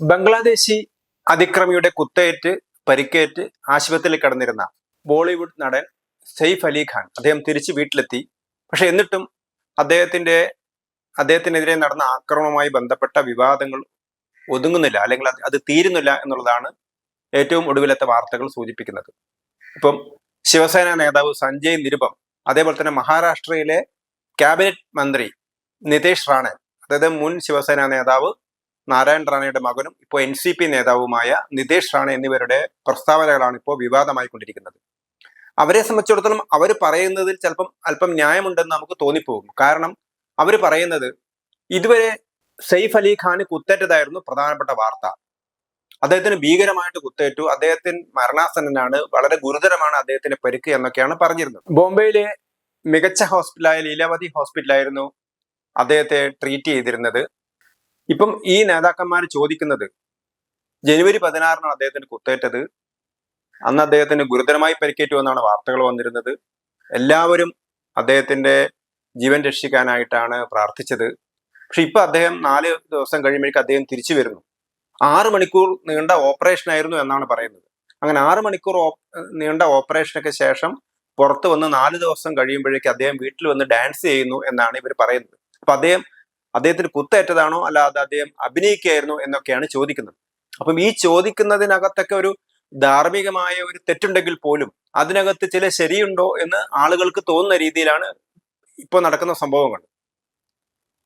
ബംഗ്ലാദേശി അതിക്രമിയുടെ കുത്തേറ്റ് പരിക്കേറ്റ് ആശുപത്രിയിൽ കടന്നിരുന്ന ബോളിവുഡ് നടൻ സെയ്ഫ് അലി ഖാൻ അദ്ദേഹം തിരിച്ച് വീട്ടിലെത്തി. പക്ഷെ എന്നിട്ടും അദ്ദേഹത്തിന്റെ അദ്ദേഹത്തിനെതിരെ നടന്ന ആക്രമണവുമായി ബന്ധപ്പെട്ട വിവാദങ്ങൾ ഒതുങ്ങുന്നില്ല അല്ലെങ്കിൽ അത് തീരുന്നില്ല എന്നുള്ളതാണ് ഏറ്റവും ഒടുവിലത്തെ വാർത്തകൾ സൂചിപ്പിക്കുന്നത്. ഇപ്പം ശിവസേന നേതാവ് സഞ്ജയ് നിരുപം അതേപോലെ തന്നെ മഹാരാഷ്ട്രയിലെ ക്യാബിനറ്റ് മന്ത്രി നിതേഷ് റാണെ അതായത് മുൻ ശിവസേന നേതാവ് നാരായൺ റാണയുടെ മകനും ഇപ്പോൾ എൻ സി പി നേതാവുമായ നിതേഷ് റാണ എന്നിവരുടെ പ്രസ്താവനകളാണ് ഇപ്പോൾ വിവാദമായി കൊണ്ടിരിക്കുന്നത്. അവരെ സംബന്ധിച്ചിടത്തോളം അവർ പറയുന്നതിൽ ചിലപ്പം അല്പം ന്യായമുണ്ടെന്ന് നമുക്ക് തോന്നിപ്പോകും. കാരണം അവർ പറയുന്നത് ഇതുവരെ സെയ്ഫ് അലി ഖാന് കുത്തേറ്റതായിരുന്നു പ്രധാനപ്പെട്ട വാർത്ത. അദ്ദേഹത്തിന് ഭീകരമായിട്ട് കുത്തേറ്റു. അദ്ദേഹത്തിന് മരണാസന്നനാണ്. വളരെ ഗുരുതരമാണ് അദ്ദേഹത്തിന്റെ പരിക്ക് എന്നൊക്കെയാണ് പറഞ്ഞിരുന്നത്. ബോംബെയിലെ മികച്ച ഹോസ്പിറ്റലായ ലീലാവതി ഹോസ്പിറ്റലായിരുന്നു അദ്ദേഹത്തെ ട്രീറ്റ് ചെയ്തിരുന്നത്. ഇപ്പം ഈ നേതാക്കന്മാർ ചോദിക്കുന്നത് ജനുവരി പതിനാറിനാണ് അദ്ദേഹത്തിന് കുത്തേറ്റത്. അന്ന് അദ്ദേഹത്തിന് ഗുരുതരമായി പരിക്കേറ്റു എന്നാണ് വാർത്തകൾ വന്നിരുന്നത്. എല്ലാവരും അദ്ദേഹത്തിന്റെ ജീവൻ രക്ഷിക്കാനായിട്ടാണ് പ്രാർത്ഥിച്ചത്. പക്ഷെ ഇപ്പൊ അദ്ദേഹം നാല് ദിവസം കഴിയുമ്പോഴേക്കും അദ്ദേഹം തിരിച്ചു വരുന്നു. ആറ് മണിക്കൂർ നീണ്ട ഓപ്പറേഷൻ ആയിരുന്നു എന്നാണ് പറയുന്നത്. അങ്ങനെ ആറ് മണിക്കൂർ നീണ്ട ഓപ്പറേഷനൊക്കെ ശേഷം പുറത്ത് വന്ന് നാല് ദിവസം കഴിയുമ്പോഴേക്കും അദ്ദേഹം വീട്ടിൽ വന്ന് ഡാൻസ് ചെയ്യുന്നു എന്നാണ് ഇവർ പറയുന്നത്. അപ്പൊ അദ്ദേഹം അദ്ദേഹത്തിന് കുത്തേറ്റതാണോ? അല്ലാതെ അദ്ദേഹം അഭിനയിക്കുകയായിരുന്നു എന്നൊക്കെയാണ് ചോദിക്കുന്നത്. അപ്പം ഈ ചോദിക്കുന്നതിനകത്തൊക്കെ ഒരു ധാർമ്മികമായ ഒരു തെറ്റുണ്ടെങ്കിൽ പോലും അതിനകത്ത് ചില ശരിയുണ്ടോ എന്ന് ആളുകൾക്ക് തോന്നുന്ന രീതിയിലാണ് ഇപ്പോൾ നടക്കുന്ന സംഭവങ്ങൾ.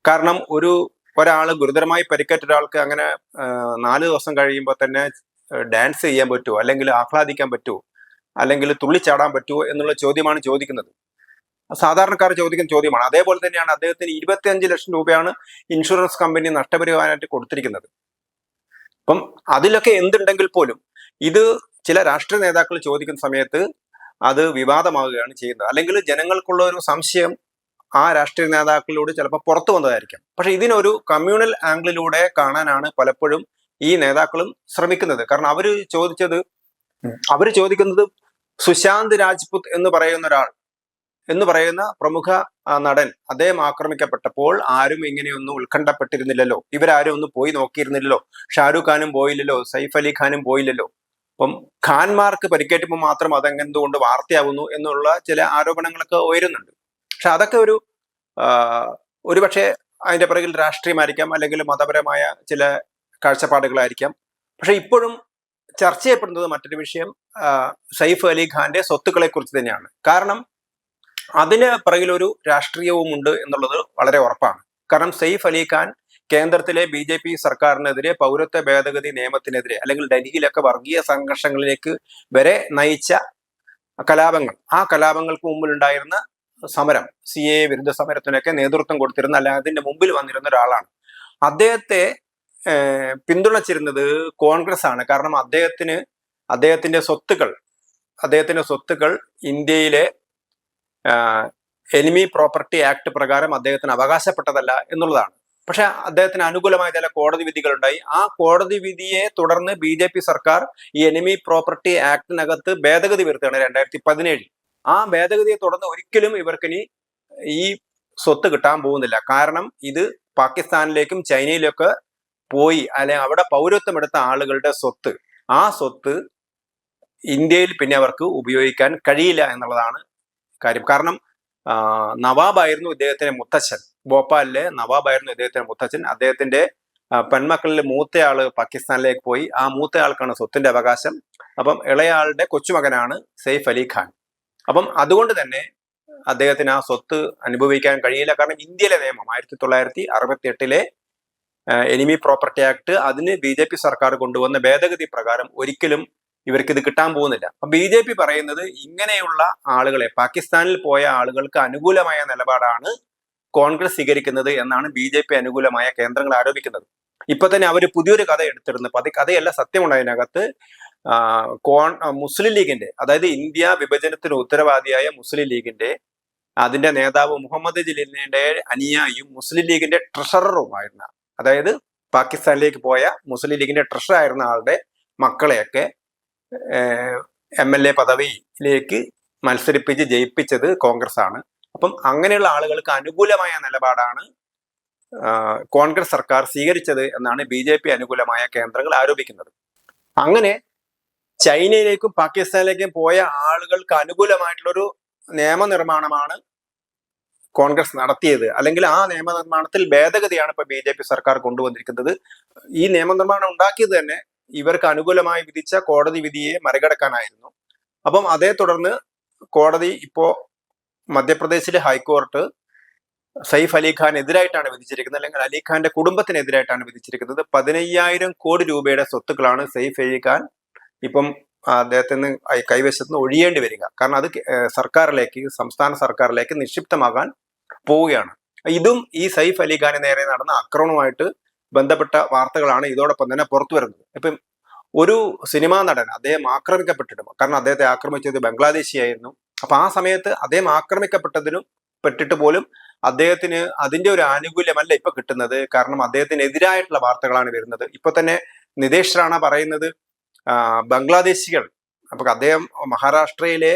കാരണം ഒരു ഒരാൾ ഗുരുതരമായി പരിക്കേറ്റ ഒരാൾക്ക് അങ്ങനെ നാല് ദിവസം കഴിയുമ്പോൾ തന്നെ ഡാൻസ് ചെയ്യാൻ പറ്റുമോ? അല്ലെങ്കിൽ ആഹ്ലാദിക്കാൻ പറ്റുമോ? അല്ലെങ്കിൽ തുള്ളിച്ചാടാൻ പറ്റുമോ എന്നുള്ള ചോദ്യമാണ് ചോദിക്കുന്നത്. സാധാരണക്കാർ ചോദിക്കുന്ന ചോദ്യമാണ്. അതേപോലെ തന്നെയാണ് അദ്ദേഹത്തിന് ഇരുപത്തിയഞ്ച് ലക്ഷം രൂപയാണ് ഇൻഷുറൻസ് കമ്പനി നഷ്ടപരിഹാരമായിട്ട് കൊടുത്തിരിക്കുന്നത്. അപ്പം അതിലൊക്കെ എന്തുണ്ടെങ്കിൽ പോലും ഇത് ചില രാഷ്ട്രീയ നേതാക്കൾ ചോദിക്കുന്ന സമയത്ത് അത് വിവാദമാവുകയാണ് ചെയ്യുന്നത്. അല്ലെങ്കിൽ ജനങ്ങൾക്കുള്ള ഒരു സംശയം ആ രാഷ്ട്രീയ നേതാക്കളിലൂടെ ചിലപ്പോൾ പുറത്തു വന്നതായിരിക്കാം. പക്ഷെ ഇതിനൊരു കമ്മ്യൂണൽ ആംഗിളിലൂടെ കാണാനാണ് പലപ്പോഴും ഈ നേതാക്കളും ശ്രമിക്കുന്നത്. കാരണം അവർ ചോദിച്ചത് അവർ ചോദിക്കുന്നത് സുശാന്ത് രാജ്പുത് എന്ന് പറയുന്ന ഒരാൾ എന്ന് പറയുന്ന പ്രമുഖ നടൻ അദ്ദേഹം ആക്രമിക്കപ്പെട്ടപ്പോൾ ആരും ഇങ്ങനെയൊന്നും ഉത്കണ്ഠപ്പെട്ടിരുന്നില്ലല്ലോ. ഇവരാരും ഒന്ന് പോയി നോക്കിയിരുന്നില്ലല്ലോ. ഷാരൂഖ് ഖാനും പോയില്ലല്ലോ. സൈഫ് അലി ഖാനും പോയില്ലല്ലോ. അപ്പം ഖാൻമാർക്ക് പരിക്കേറ്റപ്പോൾ മാത്രം അതെന്തുകൊണ്ട് വാർത്തയാവുന്നു എന്നുള്ള ചില ആരോപണങ്ങളൊക്കെ ഉയരുന്നുണ്ട്. പക്ഷെ അതൊക്കെ ഒരു ഒരുപക്ഷെ അതിന്റെ പിറകിൽ രാഷ്ട്രീയമായിരിക്കാം അല്ലെങ്കിൽ മതപരമായ ചില കാഴ്ചപ്പാടുകളായിരിക്കാം. പക്ഷെ ഇപ്പോഴും ചർച്ച ചെയ്യപ്പെടുന്നത് മറ്റൊരു വിഷയം സൈഫ് അലി ഖാന്റെ സ്വത്തുക്കളെ കുറിച്ച് തന്നെയാണ്. കാരണം അതിന് പിറകിലൊരു രാഷ്ട്രീയവും ഉണ്ട് എന്നുള്ളത് വളരെ ഉറപ്പാണ്. കാരണം സെയ്ഫ് അലി ഖാൻ കേന്ദ്രത്തിലെ ബി ജെ പി സർക്കാരിനെതിരെ പൗരത്വ ഭേദഗതി നിയമത്തിനെതിരെ അല്ലെങ്കിൽ ഡൽഹിയിലൊക്കെ വർഗീയ സംഘർഷങ്ങളിലേക്ക് വരെ നയിച്ച കലാപങ്ങൾ. ആ കലാപങ്ങൾക്ക് മുമ്പിലുണ്ടായിരുന്ന സമരം സി എ വിരുദ്ധ സമരത്തിനൊക്കെ നേതൃത്വം കൊടുത്തിരുന്ന അല്ല അതിന്റെ മുമ്പിൽ വന്നിരുന്ന ഒരാളാണ്. അദ്ദേഹത്തെ പിന്തുണച്ചിരുന്നത് കോൺഗ്രസ് ആണ് കാരണം അദ്ദേഹത്തിന് അദ്ദേഹത്തിന്റെ സ്വത്തുക്കൾ അദ്ദേഹത്തിന്റെ സ്വത്തുക്കൾ ഇന്ത്യയിലെ എനിമി പ്രോപ്പർട്ടി ആക്ട് പ്രകാരം അദ്ദേഹത്തിന് അവകാശപ്പെട്ടതല്ല എന്നുള്ളതാണ്. പക്ഷെ അദ്ദേഹത്തിന് അനുകൂലമായ ചില കോടതി വിധികളുണ്ടായി. ആ കോടതി വിധിയെ തുടർന്ന് ബി ജെ പി സർക്കാർ ഈ എനിമി പ്രോപ്പർട്ടി ആക്ടിനകത്ത് ഭേദഗതി വരുത്തുകയാണ് രണ്ടായിരത്തി പതിനേഴിൽ ആ ഭേദഗതിയെ തുടർന്ന് ഒരിക്കലും ഇവർക്കിനി ഈ സ്വത്ത് കിട്ടാൻ പോകുന്നില്ല. കാരണം ഇത് പാകിസ്ഥാനിലേക്കും ചൈനയിലൊക്കെ പോയി അല്ലെ അവിടെ പൗരത്വം എടുത്ത ആളുകളുടെ സ്വത്ത്. ആ സ്വത്ത് ഇന്ത്യയിൽ പിന്നെ അവർക്ക് ഉപയോഗിക്കാൻ കഴിയില്ല എന്നുള്ളതാണ് കാര്യം. കാരണം നവാബ് നവാബായിരുന്നു ഇദ്ദേഹത്തിന്റെ മുത്തച്ഛൻ. ഭോപ്പാലിലെ നവാബായിരുന്നു ഇദ്ദേഹത്തിന്റെ മുത്തച്ഛൻ. അദ്ദേഹത്തിന്റെ പെൺമക്കളിൽ മൂത്തയാൾ പാകിസ്ഥാനിലേക്ക് പോയി. ആ മൂത്തയാൾക്കാണ് സ്വത്തിന്റെ അവകാശം. അപ്പം ഇളയാളുടെ കൊച്ചുമകനാണ് സെയ്ഫ് അലി ഖാൻ. അപ്പം അതുകൊണ്ട് തന്നെ അദ്ദേഹത്തിന് ആ സ്വത്ത് അനുഭവിക്കാൻ കഴിയില്ല. കാരണം ഇന്ത്യയിലെ നിയമം ആയിരത്തി തൊള്ളായിരത്തി അറുപത്തി എട്ടിലെ എനിമി പ്രോപ്പർട്ടി ആക്ട് അതിന് ബി ജെ പി സർക്കാർ കൊണ്ടുവന്ന ഭേദഗതി പ്രകാരം ഒരിക്കലും ഇവർക്ക് ഇത് കിട്ടാൻ പോകുന്നില്ല. അപ്പൊ ബി ജെ പി പറയുന്നത് ഇങ്ങനെയുള്ള ആളുകളെ പാകിസ്ഥാനിൽ പോയ ആളുകൾക്ക് അനുകൂലമായ നിലപാടാണ് കോൺഗ്രസ് സ്വീകരിക്കുന്നത് എന്നാണ് ബി ജെ പി അനുകൂലമായ കേന്ദ്രങ്ങൾ ആരോപിക്കുന്നത്. ഇപ്പൊ തന്നെ അവർ പുതിയൊരു കഥ എടുത്തിരുന്നു അപ്പൊ അത് കഥയല്ല സത്യമുണ്ട് അതിനകത്ത്. കോൺ മുസ്ലിം ലീഗിന്റെ അതായത് ഇന്ത്യ വിഭജനത്തിന് ഉത്തരവാദിയായ മുസ്ലിം ലീഗിന്റെ അതിന്റെ നേതാവ് മുഹമ്മദ് ജലീലിന്റെ അനുയായിയും മുസ്ലിം ലീഗിന്റെ ട്രഷററുമായിരുന്ന അതായത് പാകിസ്ഥാനിലേക്ക് പോയ മുസ്ലിം ലീഗിന്റെ ട്രഷർ ആയിരുന്ന ആളുടെ മക്കളെയൊക്കെ എം എൽ എ പദവിയിലേക്ക് മത്സരിപ്പിച്ച് ജയിപ്പിച്ചത് കോൺഗ്രസ് ആണ് അപ്പം അങ്ങനെയുള്ള ആളുകൾക്ക് അനുകൂലമായ നിലപാടാണ് കോൺഗ്രസ് സർക്കാർ സ്വീകരിച്ചത് എന്നാണ് ബി ജെ പി അനുകൂലമായ കേന്ദ്രങ്ങൾ ആരോപിക്കുന്നത്. അങ്ങനെ ചൈനയിലേക്കും പാകിസ്ഥാനിലേക്കും പോയ ആളുകൾക്ക് അനുകൂലമായിട്ടുള്ളൊരു നിയമനിർമ്മാണമാണ് കോൺഗ്രസ് നടത്തിയത്. അല്ലെങ്കിൽ ആ നിയമനിർമ്മാണത്തിൽ ഭേദഗതിയാണ് ഇപ്പൊ ബി സർക്കാർ കൊണ്ടുവന്നിരിക്കുന്നത്. ഈ നിയമനിർമ്മാണം ഉണ്ടാക്കിയത് തന്നെ ഇവർക്ക് അനുകൂലമായി വിധിച്ച കോടതി വിധിയെ മറികടക്കാനായിരുന്നു. അപ്പം അതേ തുടർന്ന് കോടതി ഇപ്പോ മധ്യപ്രദേശിലെ ഹൈക്കോടതി സൈഫ് അലി ഖാൻ എതിരായിട്ടാണ് വിധിച്ചിരിക്കുന്നത്. അല്ലെങ്കിൽ അലി ഖാന്റെ കുടുംബത്തിനെതിരായിട്ടാണ് വിധിച്ചിരിക്കുന്നത്. പതിനയ്യായിരം കോടി രൂപയുടെ സ്വത്തുക്കളാണ് സൈഫ് അലി ഖാൻ ഇപ്പം അദ്ദേഹത്തിന് കൈവശത്ത് നിന്ന് ഒഴിയേണ്ടി വരിക. കാരണം അത് സർക്കാരിലേക്ക് സംസ്ഥാന സർക്കാരിലേക്ക് നിക്ഷിപ്തമാകാൻ പോവുകയാണ്. ഇതും ഈ സൈഫ് അലി ഖാന് നേരെ നടന്ന ആക്രമണവുമായിട്ട് ബന്ധപ്പെട്ട വാർത്തകളാണ് ഇതോടൊപ്പം തന്നെ പുറത്തു വരുന്നത്. ഇപ്പം ഒരു സിനിമാ നടൻ അദ്ദേഹം ആക്രമിക്കപ്പെട്ടിട്ടും കാരണം അദ്ദേഹത്തെ ആക്രമിച്ചത് ബംഗ്ലാദേശിയായിരുന്നു. അപ്പൊ ആ സമയത്ത് അദ്ദേഹം ആക്രമിക്കപ്പെട്ടതിനും പെട്ടിട്ട് പോലും അദ്ദേഹത്തിന് അതിന്റെ ഒരു ആനുകൂല്യമല്ല ഇപ്പൊ കിട്ടുന്നത്. കാരണം അദ്ദേഹത്തിന് എതിരായിട്ടുള്ള വാർത്തകളാണ് വരുന്നത്. ഇപ്പൊ തന്നെ നിതേഷ് റാണ പറയുന്നത് ബംഗ്ലാദേശികൾ അപ്പൊ അദ്ദേഹം മഹാരാഷ്ട്രയിലെ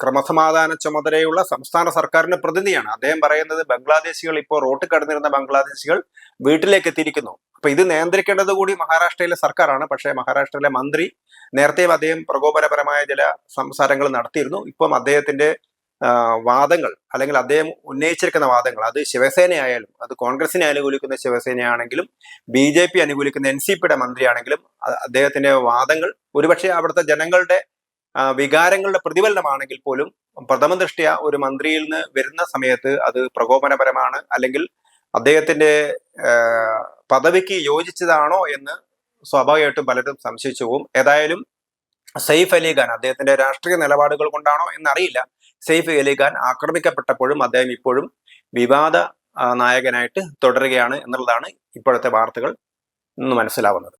ക്രമസമാധാന ചുമതലയുള്ള സംസ്ഥാന സർക്കാരിന്റെ പ്രതിനിധിയാണ്. അദ്ദേഹം പറയുന്നത് ബംഗ്ലാദേശികൾ ഇപ്പോൾ റോട്ടിൽ കടന്നിരുന്ന ബംഗ്ലാദേശികൾ വീട്ടിലേക്ക് എത്തിയിരിക്കുന്നു. അപ്പൊ ഇത് നിയന്ത്രിക്കേണ്ടത് കൂടി മഹാരാഷ്ട്രയിലെ സർക്കാരാണ്. പക്ഷേ മഹാരാഷ്ട്രയിലെ മന്ത്രി നേരത്തെയും അദ്ദേഹം പ്രകോപനപരമായ ചില സംസാരങ്ങൾ നടത്തിയിരുന്നു. ഇപ്പം അദ്ദേഹത്തിന്റെ വാദങ്ങൾ അല്ലെങ്കിൽ അദ്ദേഹം ഉന്നയിച്ചിരിക്കുന്ന വാദങ്ങൾ അത് ശിവസേനയായാലും അത് കോൺഗ്രസിനെ അനുകൂലിക്കുന്ന ശിവസേനയാണെങ്കിലും ബി ജെ പി അനുകൂലിക്കുന്ന എൻ സി പിയുടെ മന്ത്രിയാണെങ്കിലും അദ്ദേഹത്തിന്റെ വാദങ്ങൾ ഒരുപക്ഷെ അവിടുത്തെ ജനങ്ങളുടെ വികാരങ്ങളുടെ പ്രതിഫലനമാണെങ്കിൽ പോലും പ്രഥമ ദൃഷ്ടിയ ഒരു മന്ത്രിയിൽ നിന്ന് വരുന്ന സമയത്ത് അത് പ്രകോപനപരമാണ് അല്ലെങ്കിൽ അദ്ദേഹത്തിന്റെ പദവിക്ക് യോജിച്ചതാണോ എന്ന് സ്വാഭാവികമായിട്ടും പലരും സംശയിച്ചു പോകും. ഏതായാലും സെയ്ഫ് അലി ഖാൻ അദ്ദേഹത്തിന്റെ രാഷ്ട്രീയ നിലപാടുകൾ കൊണ്ടാണോ എന്നറിയില്ല. സെയ്ഫ് അലി ഖാൻ ആക്രമിക്കപ്പെട്ടപ്പോഴും അദ്ദേഹം ഇപ്പോഴും വിവാദ നായകനായിട്ട് തുടരുകയാണ് എന്നുള്ളതാണ് ഇപ്പോഴത്തെ വാർത്തകൾ ഇന്ന് മനസ്സിലാവുന്നത്.